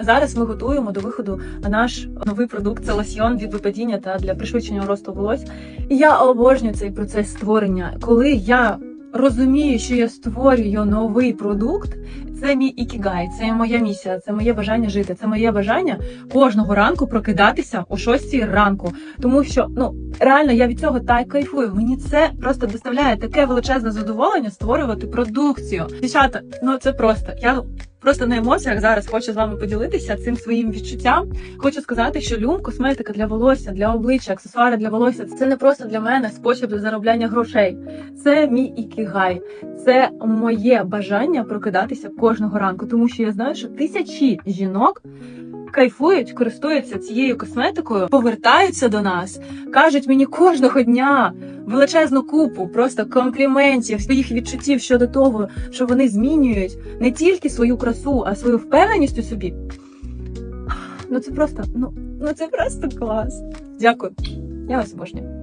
Зараз ми готуємо до виходу наш новий продукт це лосьйон від випадіння та для пришвидшення росту волосся. І я обожнюю цей процес створення, коли я розумію, що я створюю новий продукт, це мій ікігай, це моя місія, це моє бажання жити, це моє бажання кожного ранку прокидатися о 6 ранку. Тому що ну реально я від цього так кайфую. Мені це просто доставляє таке величезне задоволення створювати продукцію. Дівчата, ну це просто я. Просто на емоціях зараз хочу з вами поділитися цим своїм відчуттям. Хочу сказати, що люм косметика для волосся, для обличчя, аксесуари для волосся це не просто для мене спосіб заробляння грошей. Це мій ікігай, це моє бажання прокидатися кожного ранку, тому що я знаю, що тисячі жінок кайфують, користуються цією косметикою, повертаються до нас, кажуть мені кожного дня величезну купу просто компліментів, своїх відчуттів щодо того, що вони змінюють не тільки свою красу, а свою впевненість у собі. Ну це просто, ну, ну це просто клас. Дякую. Я вас обожнюю.